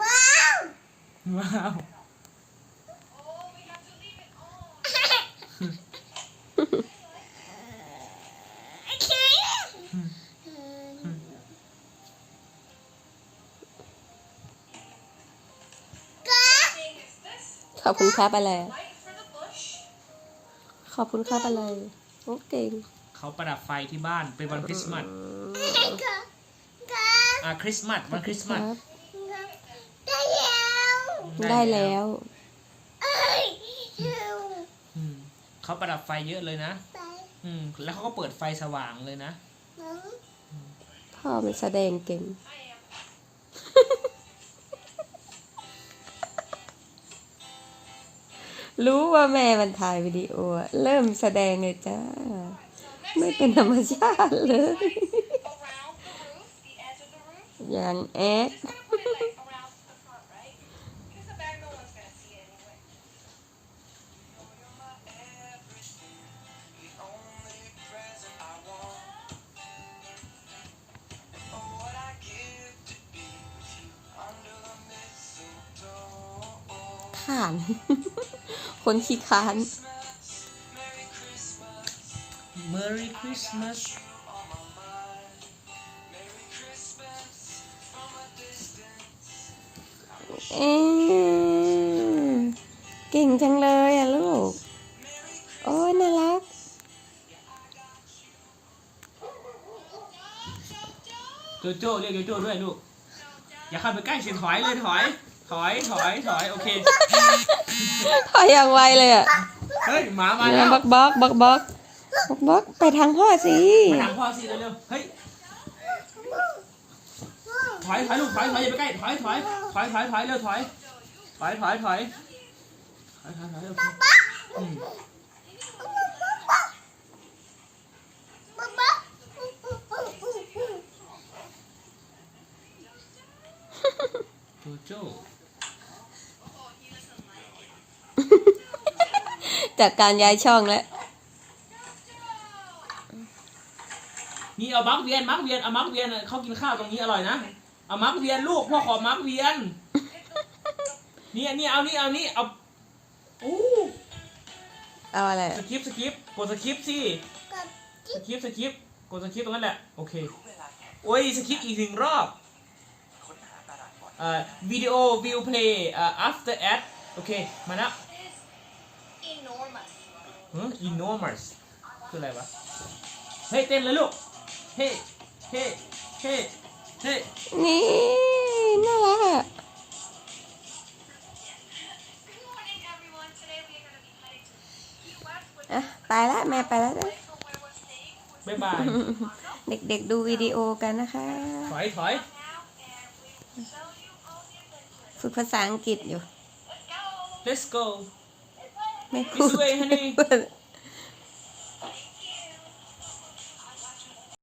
ว้าวว้าวโอเคก็ขอบคุณครับอะไร ขอบคุณครับอะไร โอ้เก่งเขาประดับไฟที่บ้านเป็นวันคริสต์มาสก็ก็ อะคริสต์มาสวันคริสต์มาสครับได้แล้วได้แล้วเอ้ยอยู่อืมเขาประดับไฟเยอะเลยนะไปอืมแล้วเขาก็เปิดไฟสว่างเลยนะน้องพ่อมันแสดงเก่งรู้ว่าแม่มันถ่ายวิดีโออะเริ่มแสดงเลยจ้า ไม่เป็นธรรมชาติเลย ย่างแอค Just gonna put it like around the front, right? Because the back, no one's gonna see it anyway. ขาน คนขี้ค้าน Merry Christmas เอ๊ะเก่งจังเลยอะลูก โอ้ยน่ารัก โจโจ้เรียกโจโจ้ด้วยลูก อย่าเข้าไปใกล้สิถอยเลยถอย ถอยถอยถอยโอเค ถอยอย่างไวเลยอะเฮ้ยหมามาเนี่แล้ยวบักบักบักบักบักบักไปทางพ่อสิมาถามพ่อสิเร็วๆเฮ้ย ถอยถอยลูกถอยถอยอย่าไปใกล้ถอยถอยถอยถอยถอยเร็วถอยถอยถอยถอยถอยถอยถอยโอเคอืมบ๊ะบ๊ะโจโจ้จากการย้ายช่องแล้ว นี่เอามักเวียนมักเวียนเอามักเวียนอะเขากินข้าวตรงนี้อร่อยนะ เอามักเวียนลูกพ่อขอมักเวียน นี่อันนี่เอานี่เอานี่เอาอู้เอาอะไรสคริปต์สคริปต์กดสคริปต์สิกับสคริปต์สคริปต์กดสคริปต์ตรงนั้นแหละโอเคโอ้ยสคริปต์อีกหนึ่งรอบเอ่อวิดีโอวิวเพลย์เอ่อ after ad โอเคมาแล้ว enormous. หือ enormous คืออะไรวะ เฮ้ยเต้นเลยลูก เฮ้ เฮ้ เฮ้เฮ้ นี่น่ารักอะ Good morning, everyone. Today we are going to be heading to Key West with อะไปแล้วแม่ไปแล้วนะ from where we're staying. We're บ๊ายบาย เด็กๆดูวิดีโอกันนะคะ ถอยถอย now and we will show you all the adventures. ฝึกภาษาอังกฤษอยู่ Let's go. let's go ไม่พูด This way, honey.